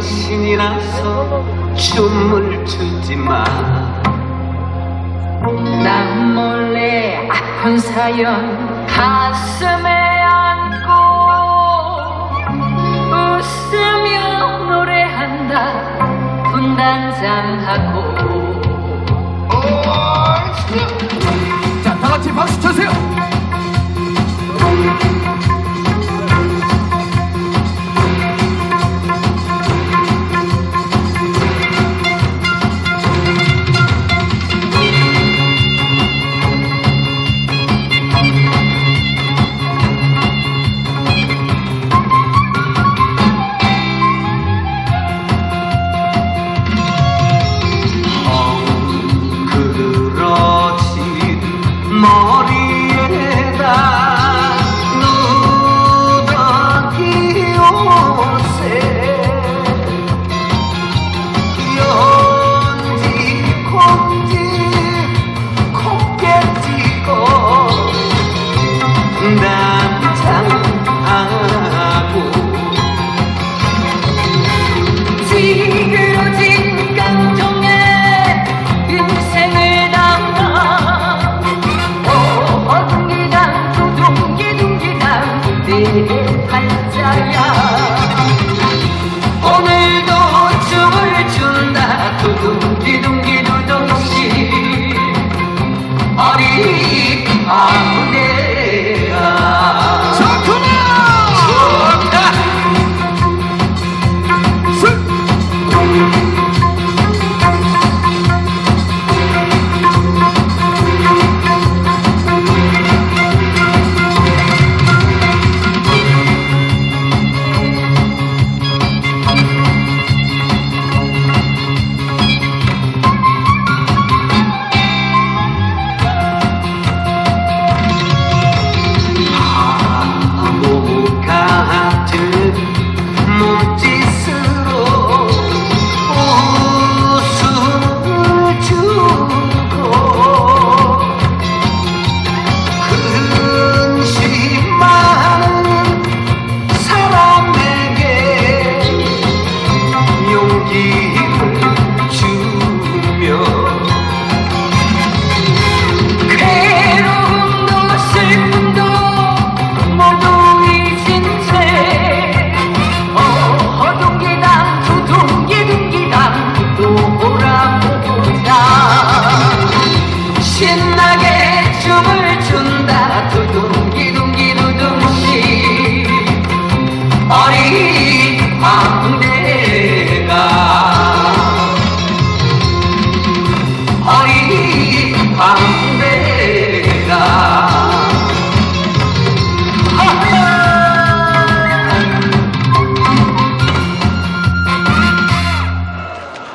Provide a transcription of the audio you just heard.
신 이라 서 춤을 추지마. 난 몰래 아픈 사연 가슴에 안고 웃으며 노래한다. 분단장하고. 자, 다 같이 박수 쳐세요.